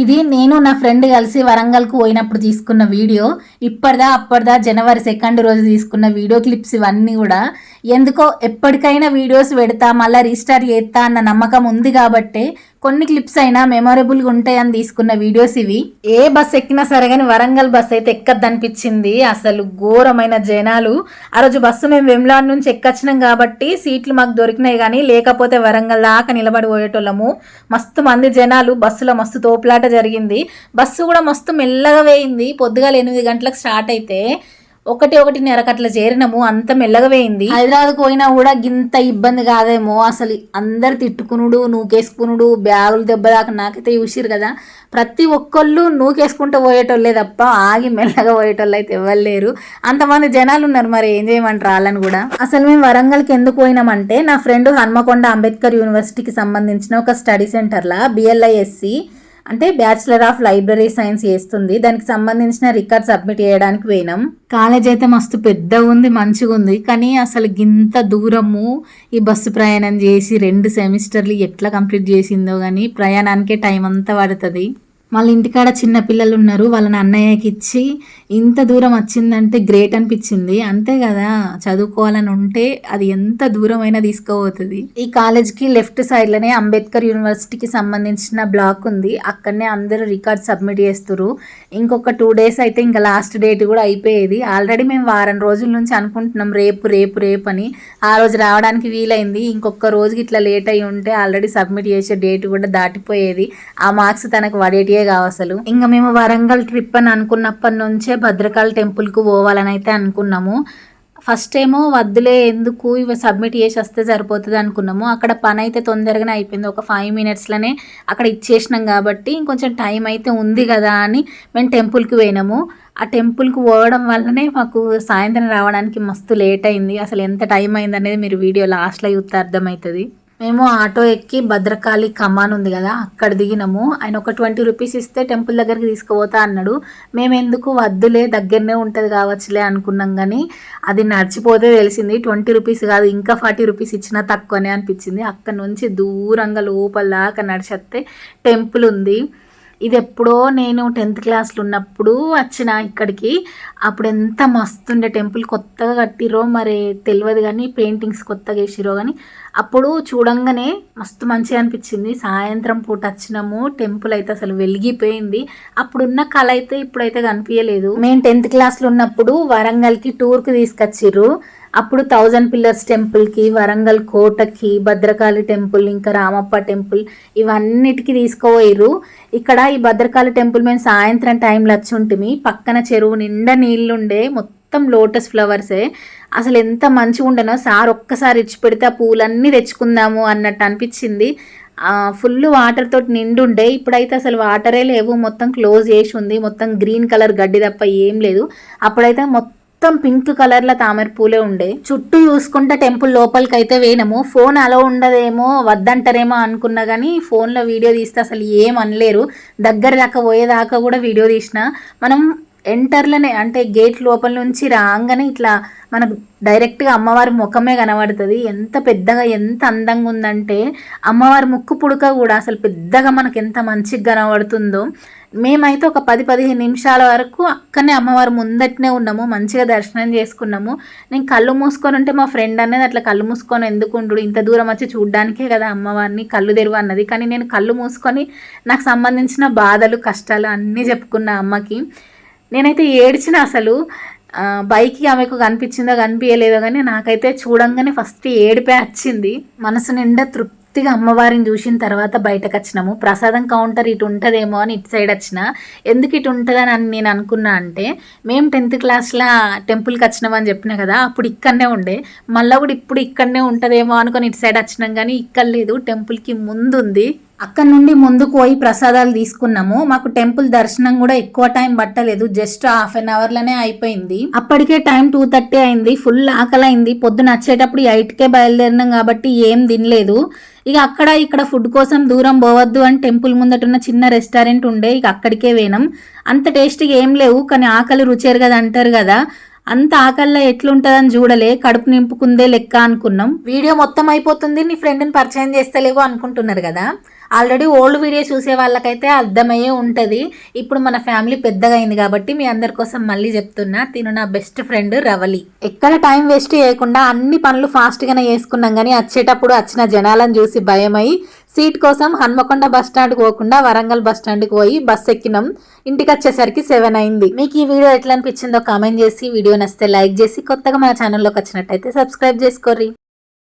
ఇది నేను నా ఫ్రెండ్ కలిసి వరంగల్కు పోయినప్పుడు తీసుకున్న వీడియో. ఇప్పటిదా అప్పటిదా జనవరి సెకండ్ రోజు తీసుకున్న వీడియో క్లిప్స్ ఇవన్నీ కూడా. ఎందుకో ఎప్పటికైనా వీడియోస్ పెడతా మళ్ళీ రీస్టార్ట్ చేస్తా అన్న నమ్మకం ఉంది కాబట్టి కొన్ని క్లిప్స్ అయినా మెమొరబుల్గా ఉంటాయని తీసుకున్న వీడియోస్ ఇవి. ఏ బస్ ఎక్కినా సరే కానీ వరంగల్ బస్ అయితే ఎక్కద్దనిపించింది. అసలు ఘోరమైన జనాలు. ఆ రోజు బస్సు మేము వెమ్లాడ్ నుంచి ఎక్కొచ్చినాం కాబట్టి సీట్లు మాకు దొరికినాయి కానీ లేకపోతే వరంగల్ దాకా నిలబడి పోయేటోళ్ళము. మస్తు మంది జనాలు బస్సులో మస్తు తోపులాట జరిగింది. బస్సు కూడా మస్తు మెల్లగా వేయింది. పొద్దుగాల ఎనిమిది గంటలకు స్టార్ట్ అయితే ఒకటి ఒకటి నెరకట్ల చేరినము అంత మెల్లగా వేయింది హైదరాబాద్కి పోయినా కూడా గింత ఇబ్బంది కాదేమో అసలు. అందరు తిట్టుకునుడు నూకేసుకునుడు బ్యాగులు దెబ్బదాకా నాకైతే చూసిరు కదా. ప్రతి ఒక్కళ్ళు నూకేసుకుంటూ పోయేటోళ్ళే తప్ప ఆగి మెల్లగా పోయేటోళ్ళు అయితే ఇవ్వలేరు లేరు. అంతమంది జనాలు ఉన్నారు మరి ఏం చేయమంటారు వాళ్ళని కూడా. అసలు మేము వరంగల్కి ఎందుకు పోయినామంటే నా ఫ్రెండ్ హన్మకొండ అంబేద్కర్ యూనివర్సిటీకి సంబంధించిన ఒక స్టడీ సెంటర్లా బిఎల్ఐఎస్సి అంటే బ్యాచిలర్ ఆఫ్ లైబ్రరీ సైన్స్ చేస్తుంది. దానికి సంబంధించిన రికార్డ్ సబ్మిట్ చేయడానికి పోయినాం. కాలేజ్ అయితే మస్తు పెద్ద ఉంది మంచిగా ఉంది కానీ అసలు గింత దూరము ఈ బస్సు ప్రయాణం చేసి రెండు సెమిస్టర్లు ఎట్లా కంప్లీట్ చేసిందో కానీ ప్రయాణానికే టైం అంతా పడుతుంది. వాళ్ళ ఇంటికాడ చిన్న పిల్లలు ఉన్నారు వాళ్ళని అన్నయ్యకి ఇచ్చి ఇంత దూరం వచ్చిందంటే గ్రేట్ అనిపించింది. అంతే కదా చదువుకోవాలని ఉంటే అది ఎంత దూరమైనా తీసుకోబోతుంది. ఈ కాలేజ్కి లెఫ్ట్ సైడ్లోనే అంబేద్కర్ యూనివర్సిటీకి సంబంధించిన బ్లాక్ ఉంది. అక్కడనే అందరూ రికార్డ్ సబ్మిట్ చేస్తారు ఇంకొక టూ డేస్ అయితే ఇంకా లాస్ట్ డేట్ కూడా అయిపోయేది. ఆల్రెడీ మేము వారం రోజుల నుంచి అనుకుంటున్నాం రేపు రేపు రేపు అని. ఆ రోజు రావడానికి వీలైంది. ఇంకొక రోజుకి ఇట్లా లేట్ అయి ఉంటే ఆల్రెడీ సబ్మిట్ చేసే డేట్ కూడా దాటిపోయేది. ఆ మార్క్స్ తనకు వడేటియే కావు అసలు. ఇంకా మేము వరంగల్ ట్రిప్ అని అనుకున్నప్పటి నుంచే భద్రకాళి టెంపుల్కి పోవాలని అయితే అనుకున్నాము. ఫస్ట్ ఏమో వద్దులే ఎందుకు? ఇవి సబ్మిట్ చేసి వస్తే సరిపోతుంది అనుకున్నాము. అక్కడ పని అయితే తొందరగానే అయిపోయింది. ఒక ఫైవ్ మినిట్స్లోనే అక్కడ ఇచ్చేసినాం కాబట్టి ఇంకొంచెం టైం అయితే ఉంది కదా అని మేము టెంపుల్కి పోయినాము. ఆ టెంపుల్కి పోవడం వల్లనే మాకు సాయంత్రం రావడానికి మస్తు లేట్ అయింది. అసలు ఎంత టైం అయింది అనేది మీరు వీడియో లాస్ట్లో చూస్తే అర్థమవుతుంది. మేము ఆటో ఎక్కి భద్రకాళి కమాన్ ఉంది కదా అక్కడ దిగినాము. ఆయన ఒక ట్వంటీ రూపీస్ ఇస్తే టెంపుల్ దగ్గరికి తీసుకుపోతా అన్నాడు. మేము ఎందుకు వద్దులే దగ్గరనే ఉంటుంది కావచ్చులే అనుకున్నాం కానీ అది నడిచిపోతే తెలిసింది. ట్వంటీ రూపీస్ కాదు ఇంకా ఫార్టీ రూపీస్ ఇచ్చినా తక్కువనే అనిపించింది. అక్కడ నుంచి దూరంగా లోపల దాకా నడిచేస్తే టెంపుల్ ఉంది. ఇది ఎప్పుడో నేను టెన్త్ క్లాస్లో ఉన్నప్పుడు వచ్చిన ఇక్కడికి. అప్పుడు ఎంత మస్తుండే టెంపుల్ కొత్తగా కట్టిరో మరి తెలియదు కానీ పెయింటింగ్స్ కొత్తగా వేసిరో కానీ అప్పుడు చూడంగానే మస్తు మంచిగా అనిపించింది. సాయంత్రం పూట వచ్చినాము టెంపుల్ అయితే అసలు వెలిగిపోయింది. అప్పుడున్న కళ అయితే ఇప్పుడైతే కనిపించలేదు మేము టెన్త్ క్లాస్లో ఉన్నప్పుడు వరంగల్కి టూర్కి తీసుకొచ్చిర్రు. అప్పుడు థౌజండ్ పిల్లర్స్ టెంపుల్కి వరంగల్ కోటకి భద్రకాళి టెంపుల్ ఇంకా రామప్ప టెంపుల్ ఇవన్నిటికి తీసుకుపోయారు ఇక్కడ ఈ భద్రకాళి టెంపుల్ మేము సాయంత్రం టైంలో వచ్చి ఉంటుంది పక్కన చెరువు నిండా నీళ్ళుండే మొత్తం లోటస్ ఫ్లవర్సే. అసలు ఎంత మంచిగా ఉండనో సార్ ఒక్కసారి ఇచ్చి పెడితే ఆ పూలన్నీ తెచ్చుకుందాము అన్నట్టు అనిపించింది. ఫుల్ వాటర్ తోటి నిండుండే. ఇప్పుడైతే అసలు వాటరే లేవు. మొత్తం క్లోజ్ చేసి ఉంది. మొత్తం గ్రీన్ కలర్ గడ్డి తప్ప ఏం లేదు. అప్పుడైతే మొత్తం మొత్తం పింక్ కలర్ల తామర పూలే ఉండే. చుట్టూ చూసుకుంటే టెంపుల్ లోపలికి అయితే వేయనము ఫోన్ అలా ఉండదేమో వద్దంటారేమో అనుకున్నా కానీ ఫోన్లో వీడియో తీస్తే అసలు ఏం అనలేరు. దగ్గర దాకా పోయేదాకా కూడా వీడియో తీసిన. మనం ఎంటర్లోనే అంటే గేట్ లోపల నుంచి రాగానే ఇట్లా మనకు డైరెక్ట్గా అమ్మవారి ముఖమే కనబడుతుంది. ఎంత పెద్దగా ఎంత అందంగా ఉందంటే అమ్మవారి ముక్కు పుడక కూడా అసలు పెద్దగా మనకు ఎంత మంచిగా కనబడుతుందో. మేమైతే ఒక పది పదిహేను నిమిషాల వరకు అక్కడనే అమ్మవారు ముందటనే ఉన్నాము మంచిగా దర్శనం చేసుకున్నాము. నేను కళ్ళు మూసుకొని ఉంటే మా ఫ్రెండ్ అనేది అట్లా కళ్ళు మూసుకొని ఎందుకుండు ఇంత దూరం వచ్చి చూడ్డానికే కదా అమ్మవారిని కళ్ళు తెరువు అన్నది. కానీ నేను కళ్ళు మూసుకొని నాకు సంబంధించిన బాధలు కష్టాలు అన్నీ చెప్పుకున్నా అమ్మకి. నేనైతే ఏడ్చిన అసలు బైక్ ఆమెకు కనిపించిందో కనిపించలేదో కానీ నాకైతే చూడంగానే ఫస్ట్ ఏడిపే వచ్చింది. మనసు నిండా తృప్తి తృప్తిగా అమ్మవారిని చూసిన తర్వాత బయటకు వచ్చినాము ప్రసాదం కౌంటర్ ఇటు ఉంటుందేమో అని ఇటు సైడ్ వచ్చిన. ఎందుకు ఇటు ఉంటుందని అని నేను అనుకున్నా అంటే మేము టెన్త్ క్లాస్లో టెంపుల్కి వచ్చినామని చెప్పినా కదా అప్పుడు ఇక్కడనే ఉండే. మళ్ళీ కూడా ఇప్పుడు ఇక్కడనే ఉంటుందేమో అనుకొని ఇటు సైడ్ వచ్చినాం కానీ ఇక్కడ లేదు. టెంపుల్కి ముందు ఉంది అక్కడ నుండి ముందుకు పోయి ప్రసాదాలు తీసుకున్నాము. మాకు టెంపుల్ దర్శనం కూడా ఎక్కువ టైం పట్టలేదు. జస్ట్ హాఫ్ అన్ అవర్లోనే అయిపోయింది. అప్పటికే టైం టూ థర్టీ అయింది. ఫుల్ ఆకలి అయింది పొద్దున వచ్చేటప్పుడు ఎయిట్కే బయలుదేరినాం కాబట్టి ఏం తినలేదు. ఇక అక్కడ ఇక్కడ ఫుడ్ కోసం దూరం పోవద్దు అని టెంపుల్ ముందటున్న చిన్న రెస్టారెంట్ ఉండే. ఇక అక్కడికే వేనాం అంత టేస్ట్గా ఏం లేవు. కానీ ఆకలి రుచేరు కదా అంటారు కదా. అంత ఆకల్లా ఎట్లుంటదని చూడలే కడుపు నింపుకుందే లెక్క అనుకున్నాం. వీడియో మొత్తం అయిపోతుంది నీ ఫ్రెండ్ని పరిచయం చేస్తలేవు అనుకుంటున్నారు కదా? ఆల్రెడీ ఓల్డ్ వీడియో చూసే వాళ్ళకైతే అర్థమయ్యే ఉంటుంది. ఇప్పుడు మన ఫ్యామిలీ పెద్దగా అయింది కాబట్టి మీ అందరి కోసం మళ్ళీ చెప్తున్నా తిను నా బెస్ట్ ఫ్రెండ్ రవలి. ఎక్కడ టైం వేస్ట్ చేయకుండా అన్ని పనులు ఫాస్ట్గానే చేసుకున్నాం కానీ వచ్చేటప్పుడు వచ్చిన జనాలను చూసి భయమై సీట్ కోసం హన్మకొండ బస్ పోకుండా వరంగల్ బస్ స్టాండ్కి పోయి బస్ ఎక్కినాం. ఇంటికి వచ్చేసరికి సెవెన్ అయింది. మీకు ఈ వీడియో ఎట్లా అనిపించిందో కామెంట్ చేసి వీడియో నచ్చితే లైక్ చేసి కొత్తగా మన ఛానల్లోకి వచ్చినట్టయితే సబ్స్క్రైబ్ చేసుకోర్రి.